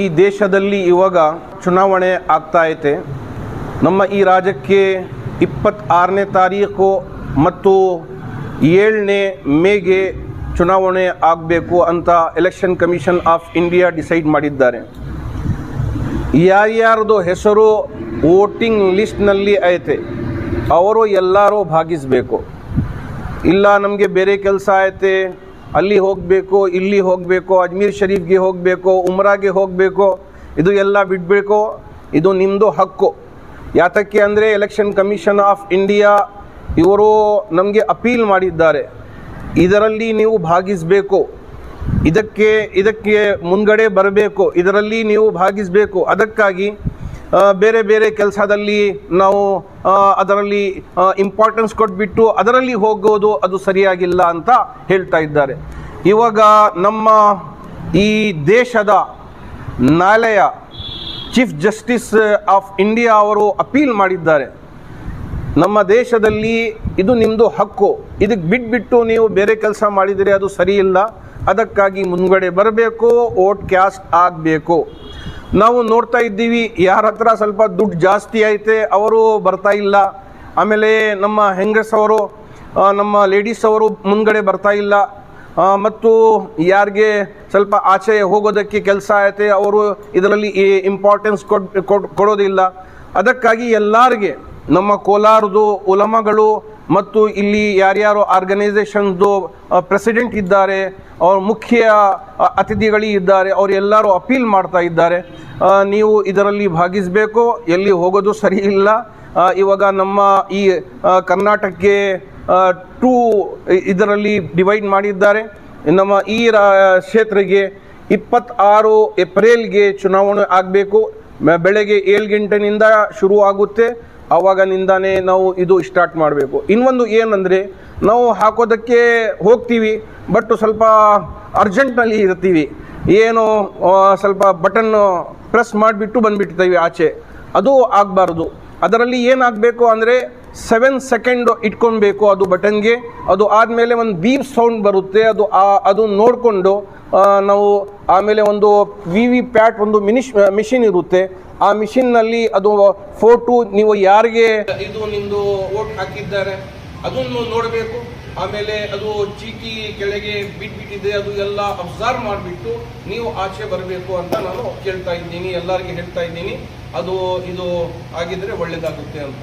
ಈ ದೇಶದಲ್ಲಿ ಇವಾಗ ಚುನಾವಣೆ ಆಗ್ತಾ ಐತೆ. ನಮ್ಮ ಈ ರಾಜ್ಯಕ್ಕೆ ಇಪ್ಪತ್ತಾರನೇ ತಾರೀಕು ಮತ್ತು ಏಳನೇ ಮೇಗೆ ಚುನಾವಣೆ ಆಗಬೇಕು ಅಂತ Election Commission of India decide ಮಾಡಿದ್ದಾರೆ. ಯಾರ್ಯಾರ್ದು ಹೆಸರು ವೋಟಿಂಗ್ ಲಿಸ್ಟ್ನಲ್ಲಿ ಐತೆ, ಅವರು ಎಲ್ಲರೂ ಭಾಗಿಸಬೇಕು. ಇಲ್ಲ ನಮಗೆ ಬೇರೆ ಕೆಲಸ ಐತೆ ಅಲ್ಲಿ ಹೋಗಬೇಕು, ಇಲ್ಲಿ ಹೋಗಬೇಕು, ಅಜ್ಮೀರ್ ಶರೀಫ್ಗೆ ಹೋಗಬೇಕು, ಉಮ್ರಾಗೆ ಹೋಗಬೇಕು, ಇದು ಎಲ್ಲ ಬಿಡಬೇಕು, ಇದು ನಿಮ್ಮದು ಹಕ್ಕು. ಯಾತಕ್ಕೆ ಅಂದರೆ ಎಲೆಕ್ಷನ್ ಕಮಿಷನ್ ಆಫ್ ಇಂಡಿಯಾ ಇವರು ನಮಗೆ ಅಪೀಲ್ ಮಾಡಿದ್ದಾರೆ. ಇದರಲ್ಲಿ ನೀವು ಭಾಗಿಸಬೇಕು. ಇದಕ್ಕೆ ಇದಕ್ಕೆ ಮುನ್ಗಡೆ ಬರಬೇಕು. ಇದರಲ್ಲಿ ನೀವು ಭಾಗಿಸಬೇಕು. ಅದಕ್ಕಾಗಿ ಬೇರೆ ಬೇರೆ ಕೆಲಸದಲ್ಲಿ ನಾವು ಅದರಲ್ಲಿ ಇಂಪಾರ್ಟೆನ್ಸ್ ಕೊಟ್ಬಿಟ್ಟು ಅದರಲ್ಲಿ ಹೋಗೋದು ಅದು ಸರಿಯಾಗಿಲ್ಲ ಅಂತ ಹೇಳ್ತಾ ಇದ್ದಾರೆ. ಇವಾಗ ನಮ್ಮ ಈ ದೇಶದ ನ್ಯಾಯಾಲಯ ಚೀಫ್ ಜಸ್ಟಿಸ್ ಆಫ್ ಇಂಡಿಯಾ ಅವರು ಅಪೀಲ್ ಮಾಡಿದ್ದಾರೆ. ನಮ್ಮ ದೇಶದಲ್ಲಿ ಇದು ನಿಮ್ಮದು ಹಕ್ಕು. ಇದಕ್ಕೆ ಬಿಟ್ಬಿಟ್ಟು ನೀವು ಬೇರೆ ಕೆಲಸ ಮಾಡಿದರೆ ಅದು ಸರಿಯಿಲ್ಲ. ಅದಕ್ಕಾಗಿ ಮುಂದ್ಗಡೆ ಬರಬೇಕು ಓಟ್ ಕ್ಯಾಸ್ಟ್ ಆಗಬೇಕು. ನಾವು ನೋಡ್ತಾ ಇದ್ದೀವಿ, ಯಾರ ಹತ್ರ ಸ್ವಲ್ಪ ದುಡ್ಡು ಜಾಸ್ತಿ ಐತೆ, ಅವರು ಬರ್ತಾ ಇಲ್ಲ. ಆಮೇಲೆ ನಮ್ಮ ಹೆಂಗಸವರು ನಮ್ಮ ಲೇಡೀಸ್ ಅವರು ಮುಂದ್ಗಡೆ ಬರ್ತಾ ಇಲ್ಲ. ಮತ್ತು ಯಾರಿಗೆ ಸ್ವಲ್ಪ ಆಚೆ ಹೋಗೋದಕ್ಕೆ ಕೆಲಸ ಐತೆ, ಅವರು ಇದರಲ್ಲಿ ಇಂಪಾರ್ಟೆನ್ಸ್ ಕೊಡ್, ಕೊಡ್- ಕೊಡೋದಿಲ್ಲ. ಅದಕ್ಕಾಗಿ ಎಲ್ಲರಿಗೆ ನಮ್ಮ ಕೋಲಾರದು ಉಲಮಗಳು ಮತ್ತು ಇಲ್ಲಿ ಯಾರ್ಯಾರು ಆರ್ಗನೈಸೇಷನ್ದು ಪ್ರೆಸಿಡೆಂಟ್ ಇದ್ದಾರೆ, ಅವ್ರ ಮುಖ್ಯ ಅತಿಥಿಗಳೇ ಇದ್ದಾರೆ ಅವರೆಲ್ಲರೂ ಅಪೀಲ್ ಮಾಡ್ತಾ ಇದ್ದಾರೆ. ನೀವು ಇದರಲ್ಲಿ ಭಾಗಿಸಬೇಕು, ಎಲ್ಲಿ ಹೋಗೋದು ಸರಿ ಇಲ್ಲ. ಇವಾಗ ನಮ್ಮ ಈ ಕರ್ನಾಟಕಕ್ಕೆ ಟೂ ಇದರಲ್ಲಿ ಡಿವೈಡ್ ಮಾಡಿದ್ದಾರೆ. ನಮ್ಮ ಈ ರಾ ಕ್ಷೇತ್ರಕ್ಕೆ ಇಪ್ಪತ್ತಾರು ಏಪ್ರಿಲ್ಗೆ ಚುನಾವಣೆ ಆಗಬೇಕು. ಬೆಳಗ್ಗೆ ಏಳು ಗಂಟೆನಿಂದ ಶುರು ಆಗುತ್ತೆ ಆವಾಗನಿಂದಾನೇ ನಾವು ಇದು ಸ್ಟಾರ್ಟ್ ಮಾಡಬೇಕು. ಇನ್ನೊಂದು ಏನಂದರೆ, ನಾವು ಹಾಕೋದಕ್ಕೆ ಹೋಗ್ತೀವಿ ಬಟ್ ಸ್ವಲ್ಪ ಅರ್ಜೆಂಟ್ನಲ್ಲಿ ಇರ್ತೀವಿ. ಏನು ಸ್ವಲ್ಪ ಬಟನ್ ಪ್ರೆಸ್ ಮಾಡಿಬಿಟ್ಟು ಬಂದುಬಿಡ್ತೀವಿ ಆಚೆ. ಅದು ಆಗಬಾರ್ದು. ಅದರಲ್ಲಿ ಏನಾಗಬೇಕು ಅಂದರೆ ಸೆವೆನ್ ಸೆಕೆಂಡ್ ಇಟ್ಕೊಬೇಕು ಅದು ಬಟನ್ಗೆ ಅದು ಆದಮೇಲೆ ಒಂದು ಬೀಪ್ ಸೌಂಡ್ ಬರುತ್ತೆ. ಅದು ಅದು ನೋಡಿಕೊಂಡು ನಾವು ಆಮೇಲೆ ಒಂದು ವಿ ವಿ ಪ್ಯಾಟ್ ಒಂದು ಮಿನಿಶ್ ಮಿಷಿನ್ ಇರುತ್ತೆ. ಆ ಮಿಷಿನ್ನಲ್ಲಿ ಅದು ಫೋಟೋ ನೀವು ಯಾರಿಗೆ ಇದು ನಿಮ್ಮದು ವೋಟ್ ಹಾಕಿದ್ದಾರೆ, ಅದನ್ನು ನೋಡಬೇಕು. ಆಮೇಲೆ ಅದು ಚೀಟಿ ಕೆಳಗೆ ಬಿಟ್ಬಿಟ್ಟಿದೆ, ಅದು ಎಲ್ಲ ಅಬ್ಸರ್ವ್ ಮಾಡಿಬಿಟ್ಟು ನೀವು ಆಚೆ ಬರಬೇಕು ಅಂತ ನಾನು ಕೇಳ್ತಾ ಇದ್ದೀನಿ, ಎಲ್ಲರಿಗೆ ಹೇಳ್ತಾ ಇದ್ದೀನಿ. ಅದು, ಇದು ಆಗಿದ್ರೆ ಒಳ್ಳೆಯದಾಗುತ್ತೆ ಅಂತ.